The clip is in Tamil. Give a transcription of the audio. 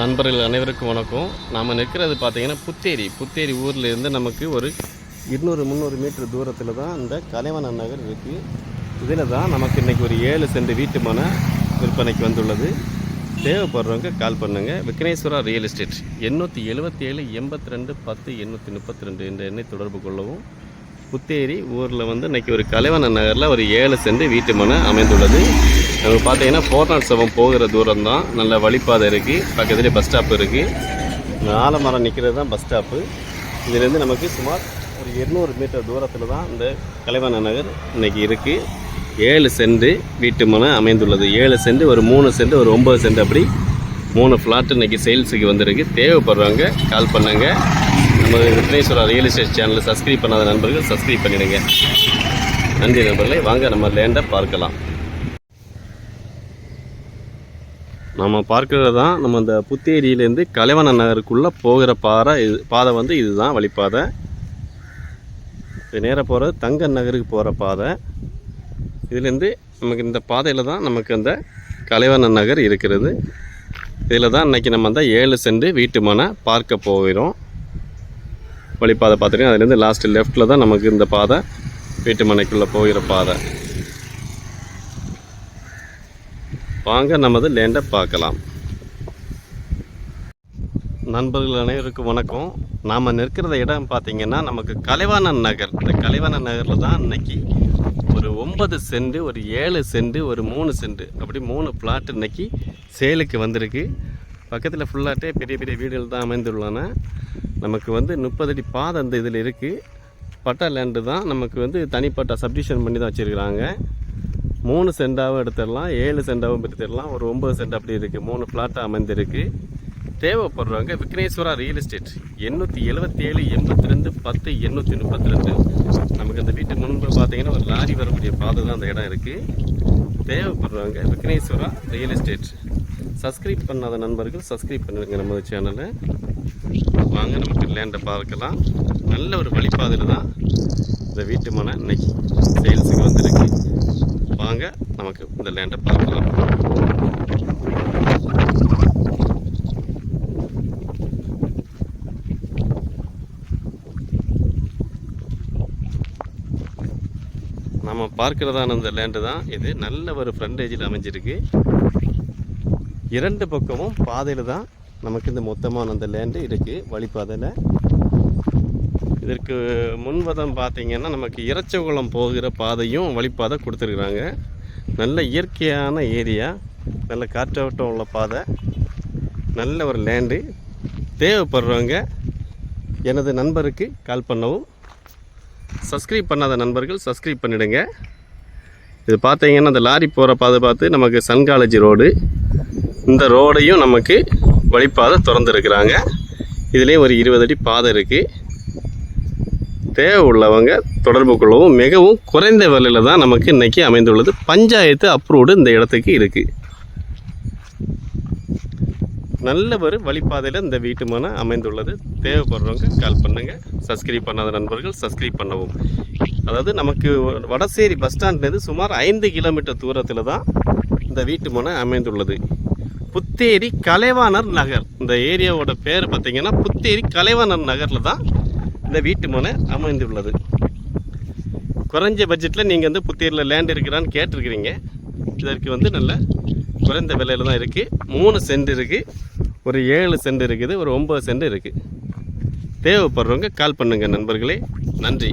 நண்பர்கள் அனைவருக்கும் வணக்கம். நாம் நிற்கிறது பார்த்தீங்கன்னா புத்தேரி. புத்தேரி ஊரில் இருந்து நமக்கு ஒரு இருநூறு முந்நூறு மீட்டர் தூரத்தில் தான் இந்த கலைவன நகர் இருக்குது இதில் தான் நமக்கு இன்றைக்கி ஒரு ஏழு சென்ட் வீட்டு மனை விற்பனைக்கு வந்துள்ளது. தேவைப்படுறவங்க கால் பண்ணுங்கள் விக்னேஸ்வரா ரியல் எஸ்டேட் எண்ணூற்றி எழுபத்தி ஏழு எண்பத்தி ரெண்டு பத்து எண்ணூற்றி முப்பத்தி ரெண்டு என்ற எண்ணை தொடர்பு கொள்ளவும். புத்தேரி ஊரில் வந்து இன்றைக்கி ஒரு கலைவன நகரில் ஒரு ஏழு சென்று வீட்டு மனை அமைந்துள்ளது. நம்ம பார்த்தீங்கன்னா ஃபோர் நாட் செவன் போகிற தூரம் தான் நல்ல வழிப்பாதை இருக்குது பக்கத்துலேயே பஸ் ஸ்டாப் இருக்குது ஆலமரம் நிற்கிறது தான் பஸ் ஸ்டாப்பு இதுலேருந்து நமக்கு சுமார் ஒரு இருநூறு மீட்டர் தூரத்தில் தான் இந்த கலைவன நகர் இன்னைக்கு இருக்குது ஏழு சென்ட் வீட்டு மனை அமைந்துள்ளது. ஏழு சென்ட் ஒரு மூணு சென்ட் ஒரு ஒம்பது சென்ட் அப்படி மூணு ஃப்ளாட் இன்றைக்கி சேல்ஸுக்கு வந்திருக்கு. தேவைப்படுறவங்க கால் பண்ணுங்கள் நம்ம விக்னேஸ்வரா ரியல் எஸ்டேட் சேனலை சப்ஸ்கிரைப் பண்ணாத நண்பர்கள் சப்ஸ்கிரைப் பண்ணிடுங்க. நன்றி நண்பர்களே வாங்க நம்ம லேண்டை பார்க்கலாம். நம்ம பார்க்குறது தான் நம்ம இந்த புத்தேரியிலேருந்து கலைவன நகருக்குள்ளே போகிற பாறை இது பாதை வந்து இதுதான் வழிப்பாதை. இது நேராக போகிற தங்க நகருக்கு போகிற பாதை. இதுலேருந்து நமக்கு இந்த பாதையில் தான் நமக்கு அந்த கலைவன நகர் இருக்கிறது. இதில் தான் இன்றைக்கி நம்ம அந்த ஏழு சென்று வீட்டு மனை பார்க்க போகிறோம். வழிப்பாதை பார்த்துருக்கோம் அதுலேருந்து லாஸ்ட் லெஃப்ட்டில் தான் நமக்கு இந்த பாதை வீட்டு மனைக்குள்ளே போகிற பாதை. வாங்க நமது லேண்டை பார்க்கலாம். நண்பர்கள் அனைவருக்கும் வணக்கம். நாம் நிற்கிறத இடம் பார்த்தீங்கன்னா நமக்கு கலைவாணன் நகர். இந்த கலைவாணன் நகரில் தான் இன்னைக்கு ஒரு ஒன்பது சென்ட் ஒரு ஏழு சென்ட் ஒரு மூணு சென்ட். அப்படி மூணு பிளாட் இன்னைக்கு சேலுக்கு வந்திருக்கு. பக்கத்தில் ஃபுல்லாட்டே பெரிய பெரிய வீடுகள் தான் அமைந்துள்ளன. நமக்கு வந்து முப்பது அடி பாதை அந்த இதில் இருக்குது பட்டா லேண்டு தான் நமக்கு வந்து தனிப்பட்ட சப்டிஷன் பண்ணி தான் வச்சுருக்குறாங்க. மூணு சென்டாகவும் எடுத்துடலாம் ஏழு சென்டாகவும் எடுத்துடலாம் ஒரு ஒம்பது சென்ட் அப்படி இருக்குது மூணு ஃப்ளாட்டாக அமைந்திருக்கு. தேவைப்படுறவங்க விக்னேஸ்வரா ரியல் எஸ்டேட் எண்ணூற்றி எழுபத்தி ஏழு எண்பத்தி ரெண்டு பத்து எண்ணூற்றி முப்பத்தி ரெண்டு. நமக்கு அந்த வீட்டு முன்பு பார்த்தீங்கன்னா ஒரு லாரி வரக்கூடிய பாதை தான் அந்த இடம் இருக்குது தேவைப்படுறவங்க விக்னேஸ்வரா ரியல் எஸ்டேட் சப்ஸ்கிரைப் பண்ணாத நண்பர்கள் சப்ஸ்கிரைப் பண்ணுங்க நமது சேனலை வாங்க நமக்கு லேண்டை பார்க்கலாம். நல்ல ஒரு வழிபாதையில் தான் இந்த வீட்டு மனை இன்னைக்கு சேல்ஸுக்கு வந்திருக்கு. வாங்க நமக்கு இந்த லேண்டை பார்க்கலாம். நம்ம பார்க்குறதான இந்த லேண்டு தான். இது நல்ல ஒரு ஃப்ரண்டேஜில் அமைஞ்சிருக்கு. இரண்டு பக்கமும் பாதையில் தான் நமக்கு இந்த மொத்தமான அந்த லேண்டு இருக்குது வழிபாதையில் இதற்கு முன்வதம் பார்த்திங்கன்னா நமக்கு இறச்சகுளம் போகிற பாதையும் வழிப்பாதை கொடுத்துருக்குறாங்க. நல்ல இயற்கையான ஏரியா நல்ல காற்றோட்டம் உள்ள பாதை நல்ல ஒரு லேண்டு தேவைப்படுறவங்க எனது நண்பருக்கு கால் பண்ணவும். சப்ஸ்கிரைப் பண்ணாத நண்பர்கள் சப்ஸ்கிரைப் பண்ணிடுங்க. இது பார்த்தீங்கன்னா அந்த லாரி போகிற பாதை பார்த்து நமக்கு சன் காலேஜ் ரோடு இந்த ரோடையும் நமக்கு வழிப்பாதை திறந்துருக்குறாங்க. இதுலேயும் ஒரு இருபது அடி பாதை இருக்குது தேவை உள்ளவங்க தொடர்பு கொள்ளவும் மிகவும் குறைந்த விலையில் தான் நமக்கு இன்றைக்கி அமைந்துள்ளது. பஞ்சாயத்து அப்ரூவ்டு இந்த இடத்துக்கு இருக்குது நல்ல ஒரு வழிப்பாதையில் இந்த வீட்டு மனை அமைந்துள்ளது. தேவைப்படுறவங்க கால் பண்ணுங்கள் சப்ஸ்கிரைப் பண்ணாத நண்பர்கள் சப்ஸ்கிரைப் பண்ணவும். அதாவது நமக்கு வடசேரி பஸ் ஸ்டாண்ட்லேருந்து சுமார் ஐந்து கிலோமீட்டர் தூரத்தில் தான் இந்த வீட்டு மனை அமைந்துள்ளது. புத்தேரி கலைவாணர் நகர். இந்த ஏரியாவோட பேர் பார்த்தீங்கன்னா புத்தேரி கலைவாணர் நகரில் தான் இந்த வீட்டு மனை அமைந்துள்ளது. குறைஞ்ச பட்ஜெட்டில் நீங்கள் வந்து புத்தேரியில் லேண்ட் இருக்கிறான்னு கேட்டிருக்கிறீங்க. இதற்கு வந்து நல்ல குறைந்த விலையில் தான் இருக்குது மூணு சென்ட் இருக்குது ஒரு ஏழு சென்ட் இருக்குது. ஒரு ஒம்பது சென்ட் இருக்குது தேவைப்படுறவங்க கால் பண்ணுங்கள் நண்பர்களே. நன்றி.